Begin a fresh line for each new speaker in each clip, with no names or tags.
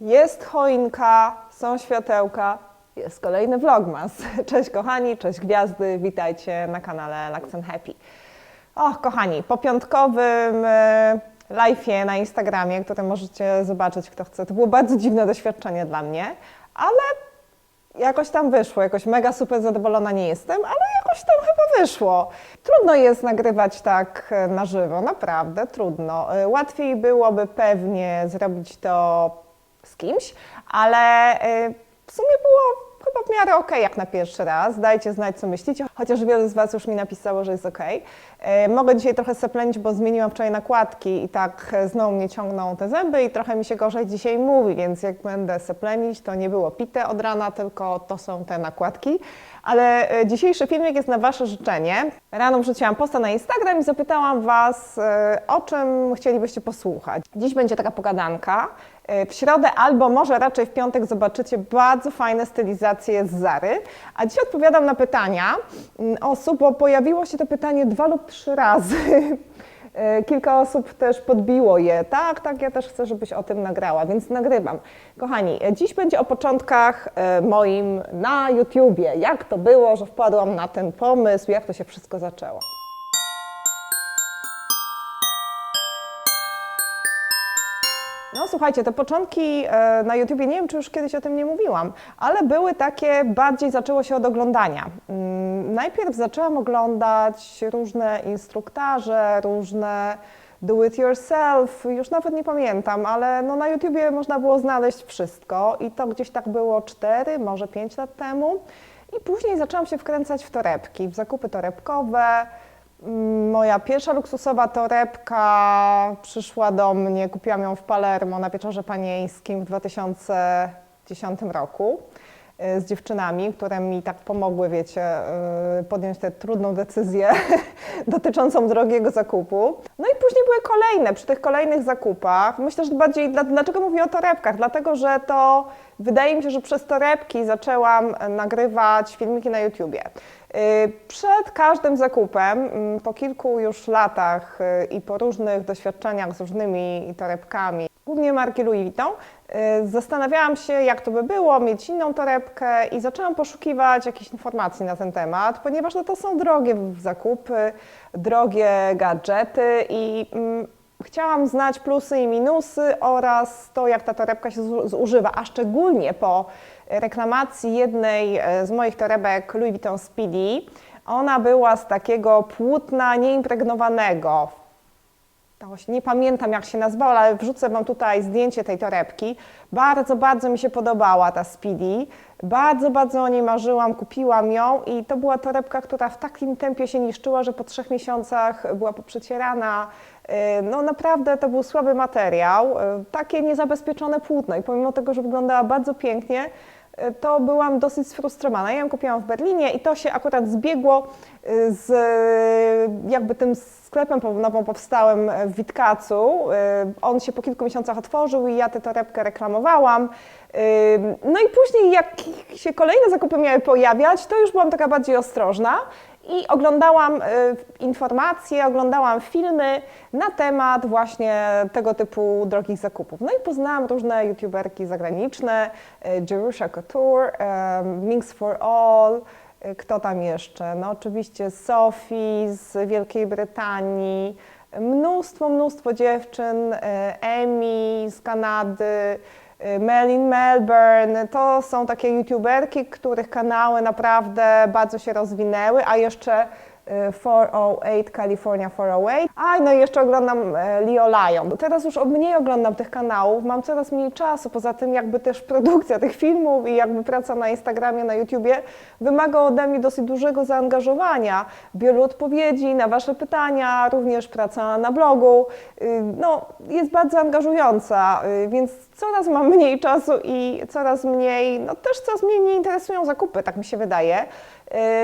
Jest choinka, są światełka, jest kolejny vlogmas. Cześć kochani, cześć gwiazdy, witajcie na kanale and Happy. Och, kochani, po piątkowym e, live'ie na Instagramie, które możecie zobaczyć, kto chce, to było bardzo dziwne doświadczenie dla mnie, ale jakoś tam wyszło, jakoś mega super zadowolona nie jestem, ale jakoś tam chyba wyszło. Trudno jest nagrywać tak e, na żywo, naprawdę trudno. E, Łatwiej byłoby pewnie zrobić to kimś, ale e, w sumie było chyba w miarę okej jak na pierwszy raz. Dajcie znać, co myślicie, chociaż wiele z Was już mi napisało, że jest. E, Mogę dzisiaj trochę seplenić, bo zmieniłam wczoraj nakładki i tak e, znowu mnie ciągną te zęby i trochę mi się gorzej dzisiaj mówi, więc jak będę seplenić, to nie było pite od rana, tylko to są te nakładki. Ale e, dzisiejszy filmik jest na Wasze życzenie. Rano wrzuciłam posta na Instagram i zapytałam Was, o czym chcielibyście posłuchać. Dziś będzie taka pogadanka. E, W środę albo może raczej w piątek zobaczycie bardzo fajne stylizacje z Zary. A dziś odpowiadam na pytania mm, osób, bo pojawiło się to pytanie dwa lub trzy razy. E, Kilka osób też podbiło je. Tak, tak, ja też chcę, żebyś o tym nagrała, więc nagrywam. Kochani, e, dziś będzie o początkach moim na YouTubie. Jak to było, że wpadłam na ten pomysł, jak to się wszystko zaczęło. No słuchajcie, te początki e, na YouTubie, nie wiem czy już kiedyś o tym nie mówiłam, ale były takie, bardziej zaczęło się od oglądania. Mm, Najpierw zaczęłam oglądać różne instruktaże, różne do it yourself, już nawet nie pamiętam, ale no na YouTubie można było znaleźć wszystko i to gdzieś tak było 4, może 5 lat temu. I później zaczęłam się wkręcać w torebki, w zakupy torebkowe. Moja pierwsza luksusowa torebka przyszła do mnie, kupiłam ją w Palermo na wieczorze panieńskim w 2010 roku z dziewczynami, które mi tak pomogły, wiecie, y, podjąć tę trudną decyzję dotyczącą drogiego zakupu. No i później były kolejne, przy tych kolejnych zakupach. Myślę, że bardziej, dla- dlaczego mówię o torebkach? Dlatego, że to wydaje mi się, że przez torebki zaczęłam e, nagrywać filmiki na YouTubie. Y, Przed każdym zakupem, mm, po kilku już latach i po różnych doświadczeniach z różnymi torebkami, głównie marki Louis Vuitton, y, zastanawiałam się, jak to by było mieć inną torebkę i zaczęłam poszukiwać jakichś informacji na ten temat, ponieważ no, to są drogie zakupy, drogie gadżety i mm, chciałam znać plusy i minusy oraz to, jak ta torebka się zu- zużywa, a szczególnie po reklamacji jednej e, z moich torebek Louis Vuitton Speedy. Ona była z takiego płótna nieimpregnowanego. Nie pamiętam jak się nazywała, ale wrzucę Wam tutaj zdjęcie tej torebki. Bardzo, bardzo mi się podobała ta Speedy. Bardzo, bardzo o niej marzyłam, kupiłam ją i to była torebka, która w takim tempie się niszczyła, że po trzech miesiącach była poprzecierana. Yy, No naprawdę to był słaby materiał, yy, takie niezabezpieczone płótno i pomimo tego, że wyglądała bardzo pięknie, to byłam dosyć sfrustrowana. Ja ją kupiłam w Berlinie i to się akurat zbiegło yy, z yy, jakby tym sklepem nowo powstałym w Witkacu. On się po kilku miesiącach otworzył i ja tę torebkę reklamowałam. No i później jak się kolejne zakupy miały pojawiać, to już byłam taka bardziej ostrożna i oglądałam y, informacje, oglądałam filmy na temat właśnie tego typu drogich zakupów. No i poznałam różne youtuberki zagraniczne, y, Jerusha Couture, um, Minx for All, kto tam jeszcze? No oczywiście Sophie z Wielkiej Brytanii, mnóstwo, mnóstwo dziewczyn, Emi z Kanady, Melin Melbourne, to są takie youtuberki, których kanały naprawdę bardzo się rozwinęły, a jeszcze 408 California 408. A no i jeszcze oglądam e, Leo Lion. Teraz już mniej oglądam tych kanałów, mam coraz mniej czasu, poza tym jakby też produkcja tych filmów i jakby praca na Instagramie, na YouTubie wymaga ode mnie dosyć dużego zaangażowania, wielu odpowiedzi na Wasze pytania, również praca na blogu. Y, No, jest bardzo angażująca, y, więc coraz mam mniej czasu i coraz mniej, no też coraz mniej mnie interesują zakupy, tak mi się wydaje.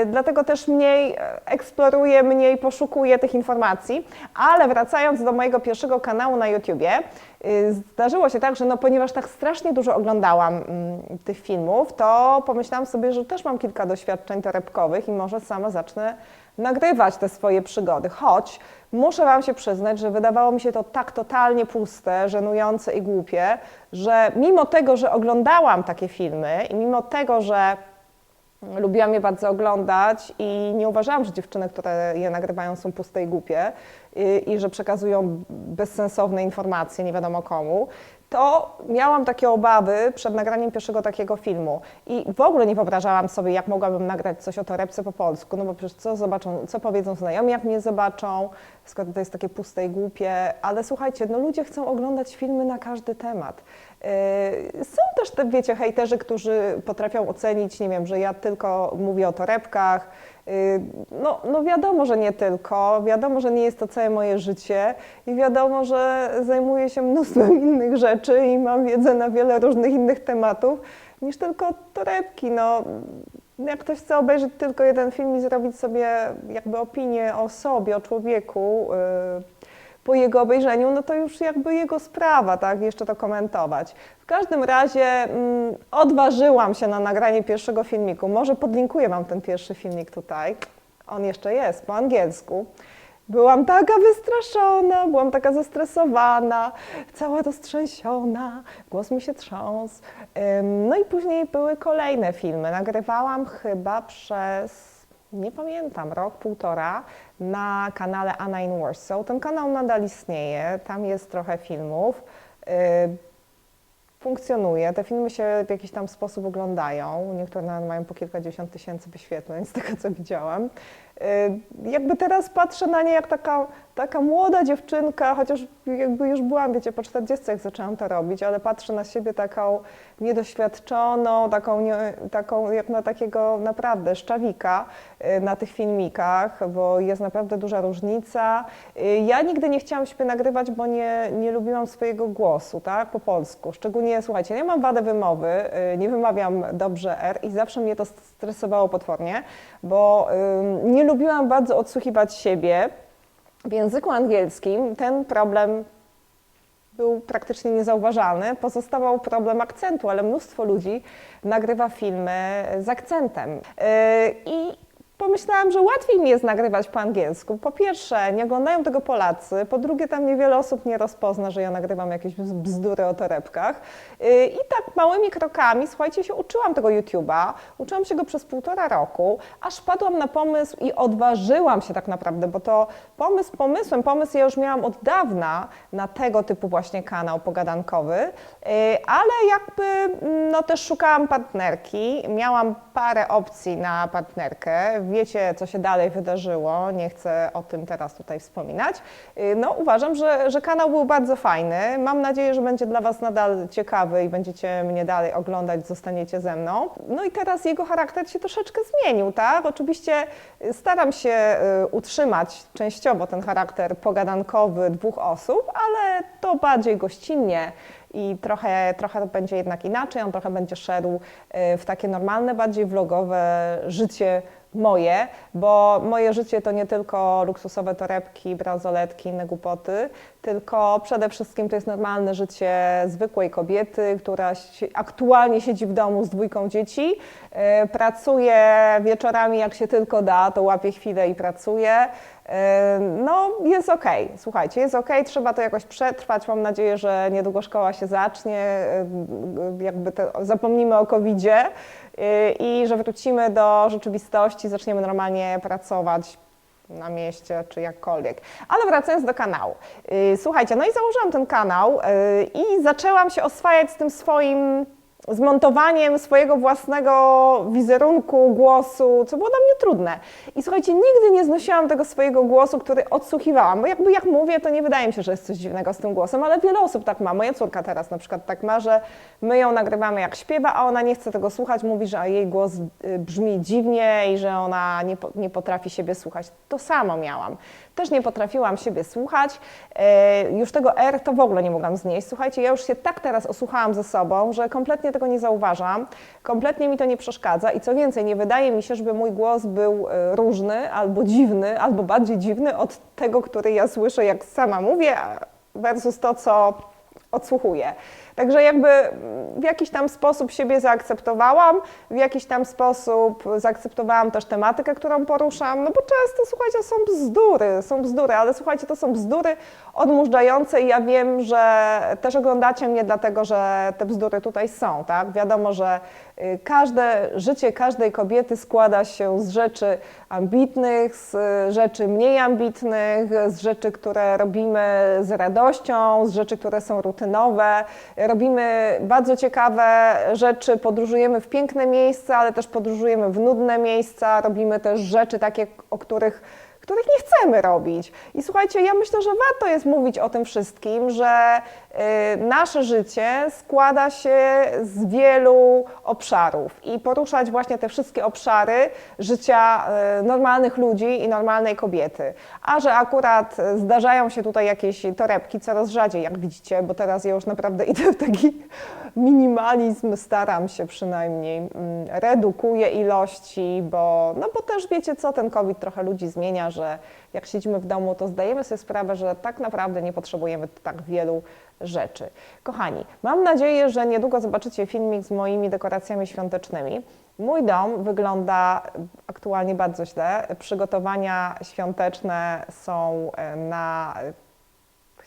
Y, Dlatego też mniej e, eksploruję, mniej poszukuję tych informacji. Ale wracając do mojego pierwszego kanału na YouTubie, y, zdarzyło się tak, że no, ponieważ tak strasznie dużo oglądałam mm, tych filmów, to pomyślałam sobie, że też mam kilka doświadczeń torebkowych i może sama zacznę nagrywać te swoje przygody. Choć muszę Wam się przyznać, że wydawało mi się to tak totalnie puste, żenujące i głupie, że mimo tego, że oglądałam takie filmy i mimo tego, że Lubiłam je bardzo oglądać i nie uważałam, że dziewczyny, które je nagrywają, są puste i głupie i, i że przekazują bezsensowne informacje nie wiadomo komu. To miałam takie obawy przed nagraniem pierwszego takiego filmu i w ogóle nie wyobrażałam sobie, jak mogłabym nagrać coś o torebce po polsku, no bo przecież co zobaczą, co powiedzą znajomi, jak mnie zobaczą, skoro to jest takie puste i głupie, ale słuchajcie, no ludzie chcą oglądać filmy na każdy temat. Yy, Są też, te, wiecie, hejterzy, którzy potrafią ocenić, nie wiem, że ja tylko mówię o torebkach. Yy, No, no wiadomo, że nie tylko, wiadomo, że nie jest to całe moje życie i wiadomo, że zajmuję się mnóstwem innych rzeczy i mam wiedzę na wiele różnych innych tematów niż tylko torebki. No, jak ktoś chce obejrzeć tylko jeden film i zrobić sobie jakby opinię o sobie, o człowieku, yy, po jego obejrzeniu, no to już jakby jego sprawa, tak, jeszcze to komentować. W każdym razie mm, odważyłam się na nagranie pierwszego filmiku. Może podlinkuję Wam ten pierwszy filmik tutaj. On jeszcze jest po angielsku. Byłam taka wystraszona, byłam taka zestresowana, cała roztrzęsiona, głos mi się trząsł. No i później były kolejne filmy. Nagrywałam chyba przez nie pamiętam, rok, półtora na kanale Anna in Warsaw. Ten kanał nadal istnieje, tam jest trochę filmów. Yy, Funkcjonuje, te filmy się w jakiś tam sposób oglądają. Niektóre nawet mają po kilkadziesiąt tysięcy wyświetleń, z tego co widziałam. Yy, Jakby teraz patrzę na nie jak taka, taka młoda dziewczynka, chociaż jakby już byłam, wiecie, po 40 jak zaczęłam to robić, ale patrzę na siebie taką niedoświadczoną, taką, nie, taką jak na takiego naprawdę szczawika y, na tych filmikach, bo jest naprawdę duża różnica. Y, Ja nigdy nie chciałam siebie nagrywać, bo nie, nie lubiłam swojego głosu, tak, po polsku. Szczególnie, słuchajcie, ja mam wadę wymowy, y, nie wymawiam dobrze R i zawsze mnie to stresowało potwornie, bo nie lubiłam bardzo odsłuchiwać siebie. W języku angielskim ten problem był praktycznie niezauważalny. Pozostawał problem akcentu, ale mnóstwo ludzi nagrywa filmy z akcentem. Yy, I pomyślałam, że łatwiej mi jest nagrywać po angielsku. Po pierwsze, nie oglądają tego Polacy, po drugie, tam niewiele osób nie rozpozna, że ja nagrywam jakieś bz- bzdury o torebkach. Yy, I tak małymi krokami, słuchajcie, się uczyłam tego YouTube'a, uczyłam się go przez półtora roku, aż padłam na pomysł i odważyłam się tak naprawdę, bo to pomysł pomysłem, pomysł ja już miałam od dawna na tego typu właśnie kanał pogadankowy, yy, ale jakby mm, no też szukałam partnerki, miałam parę opcji na partnerkę, wiecie co się dalej wydarzyło, nie chcę o tym teraz tutaj wspominać. Yy, No uważam, że, że kanał był bardzo fajny, mam nadzieję, że będzie dla Was nadal ciekawy i będziecie mnie dalej oglądać, zostaniecie ze mną. No i teraz jego charakter się troszeczkę zmienił, tak? Oczywiście y, staram się y, utrzymać częściowo ten charakter pogadankowy dwóch osób, ale to bardziej gościnnie i trochę, trochę to będzie jednak inaczej, on trochę będzie szedł y, w takie normalne, bardziej vlogowe życie moje, bo moje życie to nie tylko luksusowe torebki, bransoletki, inne głupoty, tylko przede wszystkim to jest normalne życie zwykłej kobiety, która aktualnie siedzi w domu z dwójką dzieci, y, pracuje wieczorami jak się tylko da, to łapie chwilę i pracuje. Y, No, jest okej, słuchajcie, jest okej, trzeba to jakoś przetrwać. Mam nadzieję, że niedługo szkoła się zacznie, y, jakby zapomnimy o COVID-zie y, i że wrócimy do rzeczywistości, zaczniemy normalnie pracować na mieście czy jakkolwiek. Ale wracając do kanału. Y, Słuchajcie, no i założyłam ten kanał y, i zaczęłam się oswajać z tym swoim zmontowaniem swojego własnego wizerunku, głosu, co było dla mnie trudne. I słuchajcie, nigdy nie znosiłam tego swojego głosu, który odsłuchiwałam, bo jakby jak mówię, to nie wydaje mi się, że jest coś dziwnego z tym głosem, ale wiele osób tak ma. Moja córka teraz na przykład tak ma, że my ją nagrywamy jak śpiewa, a ona nie chce tego słuchać, mówi, że jej głos y, brzmi dziwnie i że ona nie, nie potrafi siebie słuchać. To samo miałam. Też nie potrafiłam siebie słuchać. E, Już tego R to w ogóle nie mogłam znieść. Słuchajcie, ja już się tak teraz osłuchałam ze sobą, że kompletnie tego nie zauważam, kompletnie mi to nie przeszkadza i co więcej, nie wydaje mi się, żeby mój głos był e, różny albo dziwny, albo bardziej dziwny od tego, który ja słyszę, jak sama mówię, versus to, co odsłuchuję. Także jakby w jakiś tam sposób siebie zaakceptowałam, w jakiś tam sposób zaakceptowałam też tematykę, którą poruszam, no bo często, słuchajcie, są bzdury, są bzdury, ale słuchajcie, to są bzdury odmurzające i ja wiem, że też oglądacie mnie dlatego, że te bzdury tutaj są, tak? Wiadomo, że y, każde życie każdej kobiety składa się z rzeczy ambitnych, z rzeczy mniej ambitnych, z rzeczy, które robimy z radością, z rzeczy, które są rutynowe. Robimy bardzo ciekawe rzeczy, podróżujemy w piękne miejsca, ale też podróżujemy w nudne miejsca, robimy też rzeczy takie, o których których nie chcemy robić. I słuchajcie, ja myślę, że warto jest mówić o tym wszystkim, że y, nasze życie składa się z wielu obszarów i poruszać właśnie te wszystkie obszary życia y, normalnych ludzi i normalnej kobiety. A że akurat zdarzają się tutaj jakieś torebki coraz rzadziej, jak widzicie, bo teraz ja już naprawdę idę w taki minimalizm, staram się przynajmniej, mm, redukuję ilości, bo, no bo też wiecie co, ten COVID trochę ludzi zmienia, że jak siedzimy w domu, to zdajemy sobie sprawę, że tak naprawdę nie potrzebujemy tak wielu rzeczy. Kochani, mam nadzieję, że niedługo zobaczycie filmik z moimi dekoracjami świątecznymi. Mój dom wygląda aktualnie bardzo źle. Przygotowania świąteczne są e, na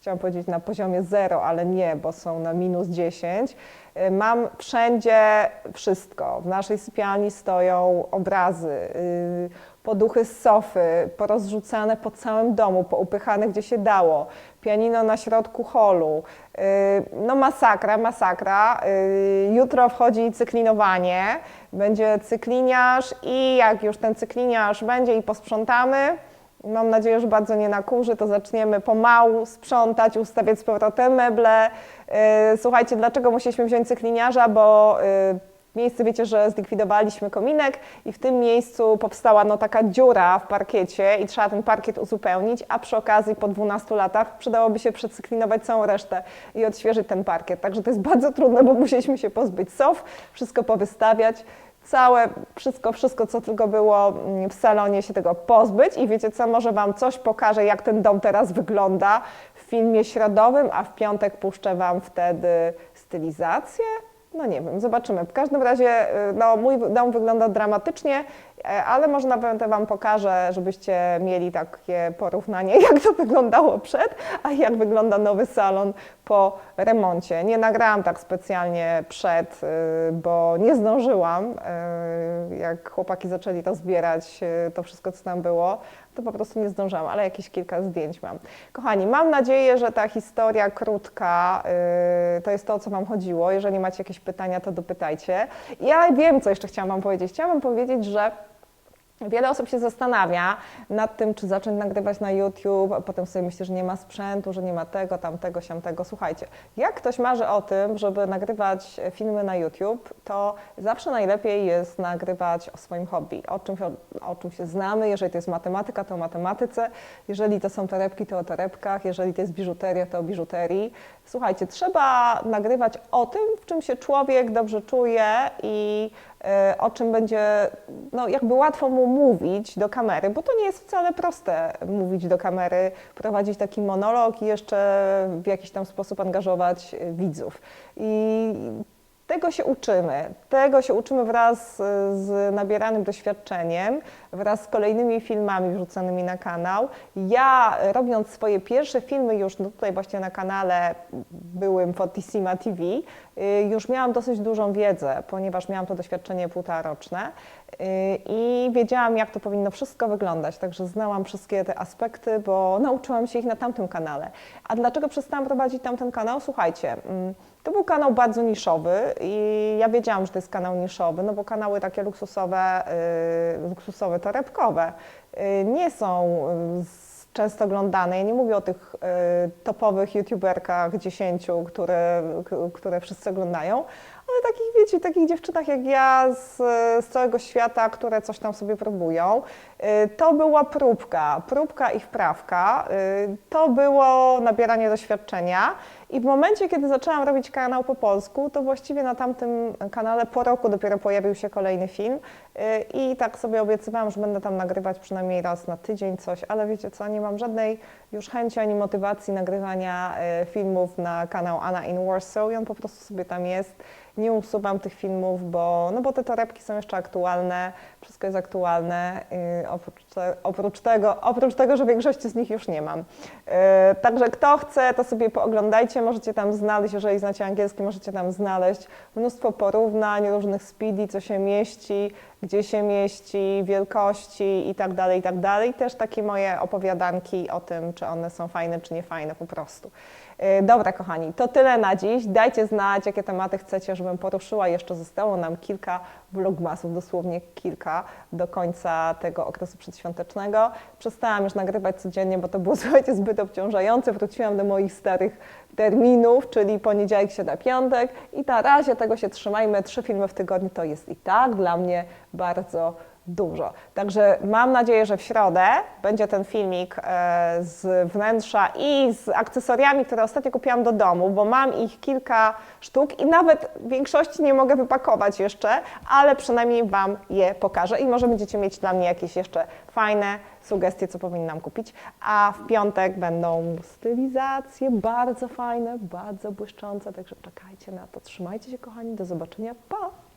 chciałam powiedzieć na poziomie 0, ale nie, bo są na minus 10. Y, Mam wszędzie wszystko. W naszej sypialni stoją obrazy, y, poduchy z sofy, porozrzucane po całym domu, poupychane gdzie się dało, pianino na środku holu. Y, No masakra, masakra. Jutro wchodzi cyklinowanie, będzie cykliniarz i jak już ten cykliniarz będzie i posprzątamy, Mam nadzieję, że bardzo nie nakurzy, to zaczniemy pomału sprzątać, ustawiać z powrotem meble. Yy, Słuchajcie, dlaczego musieliśmy wziąć cykliniarza? Bo yy, miejsce, wiecie, że zlikwidowaliśmy kominek i w tym miejscu powstała no, taka dziura w parkiecie i trzeba ten parkiet uzupełnić, a przy okazji po 12 latach przydałoby się przecyklinować całą resztę i odświeżyć ten parkiet. Także to jest bardzo trudne, bo musieliśmy się pozbyć sof, wszystko powystawiać całe, wszystko, wszystko, co tylko było mm, w salonie, się tego pozbyć. I wiecie co, może Wam coś pokażę, jak ten dom teraz wygląda w filmie środowym, a w piątek puszczę Wam wtedy stylizację. No nie wiem, zobaczymy. W każdym razie y, no, mój dom wygląda dramatycznie, ale może nawet Wam pokażę, żebyście mieli takie porównanie, jak to wyglądało przed, a jak wygląda nowy salon po remoncie. Nie nagrałam tak specjalnie przed, y, bo nie zdążyłam. y, Jak chłopaki zaczęli to zbierać, y, to wszystko, co tam było, to po prostu nie zdążyłam, ale jakieś kilka zdjęć mam. Kochani, mam nadzieję, że ta historia krótka to jest to, o co Wam chodziło. Jeżeli macie jakieś pytania, to dopytajcie. Ja wiem, co jeszcze chciałam Wam powiedzieć. Chciałam powiedzieć, że Wiele osób się zastanawia nad tym, czy zacząć nagrywać na YouTube, a potem sobie myśli, że nie ma sprzętu, że nie ma tego, tamtego, siamtego. Słuchajcie, jak ktoś marzy o tym, żeby nagrywać filmy na YouTube, to zawsze najlepiej jest nagrywać o swoim hobby, o o, o czym się znamy. Jeżeli to jest matematyka, to o matematyce. Jeżeli to są torebki, to o torebkach. Jeżeli to jest biżuteria, to o biżuterii. Słuchajcie, trzeba nagrywać o tym, w czym się człowiek dobrze czuje i o czym będzie, no jakby łatwo mu mówić do kamery, bo to nie jest wcale proste mówić do kamery, prowadzić taki monolog i jeszcze w jakiś tam sposób angażować e, widzów. I tego się uczymy. Tego się uczymy wraz z nabieranym doświadczeniem, wraz z kolejnymi filmami wrzucanymi na kanał. Ja robiąc swoje pierwsze filmy już no tutaj właśnie na kanale byłym Fortissima TV, y, już miałam dosyć dużą wiedzę, ponieważ miałam to doświadczenie półtoraroczne y, i wiedziałam, jak to powinno wszystko wyglądać. Także znałam wszystkie te aspekty, bo nauczyłam się ich na tamtym kanale. A dlaczego przestałam prowadzić tamten kanał? Słuchajcie, mm, to był kanał bardzo niszowy i ja wiedziałam, że to jest kanał niszowy, no bo kanały takie luksusowe, y, luksusowe torebkowe y, nie są y, często oglądane. Ja nie mówię o tych y, topowych youtuberkach 10, które, które wszyscy oglądają, ale takich, wiecie, takich dziewczynach jak ja z, z całego świata, które coś tam sobie próbują. Y, To była próbka, próbka i wprawka. Y, To było nabieranie doświadczenia I w momencie, kiedy zaczęłam robić kanał po polsku, to właściwie na tamtym kanale po roku dopiero pojawił się kolejny film. Y, I tak sobie obiecywałam, że będę tam nagrywać przynajmniej raz na tydzień coś, ale wiecie co, nie mam żadnej już chęci ani motywacji nagrywania y, filmów na kanał Anna in Warsaw i on po prostu sobie tam jest. Nie usuwam tych filmów, bo, no bo te torebki są jeszcze aktualne, wszystko jest aktualne. oprócz, te, oprócz, tego, oprócz tego, że większości z nich już nie mam. Y, także kto chce, to sobie pooglądajcie, możecie tam znaleźć, jeżeli znacie angielski, możecie tam znaleźć mnóstwo porównań, różnych speedy, co się mieści, gdzie się mieści, wielkości i tak dalej, i tak dalej. Też takie moje opowiadanki o tym, czy one są fajne, czy nie fajne po prostu. Yy, Dobra, kochani, to tyle na dziś. Dajcie znać, jakie tematy chcecie, żebym poruszyła. Jeszcze zostało nam kilka vlogmasów, dosłownie kilka, do końca tego okresu przedświątecznego. Przestałam już nagrywać codziennie, bo to było, słuchajcie, zbyt obciążające. Wróciłam do moich starych terminów, czyli poniedziałek, środa, piątek i na razie tego się trzymajmy. Trzy filmy w tygodniu to jest i tak dla mnie bardzo dużo. Także mam nadzieję, że w środę będzie ten filmik e, z wnętrza i z akcesoriami, które ostatnio kupiłam do domu, bo mam ich kilka sztuk i nawet większości nie mogę wypakować jeszcze, ale przynajmniej Wam je pokażę i może będziecie mieć dla mnie jakieś jeszcze fajne sugestie, co powinnam kupić. A w piątek będą stylizacje bardzo fajne, bardzo błyszczące, także czekajcie na to. Trzymajcie się kochani, do zobaczenia, pa!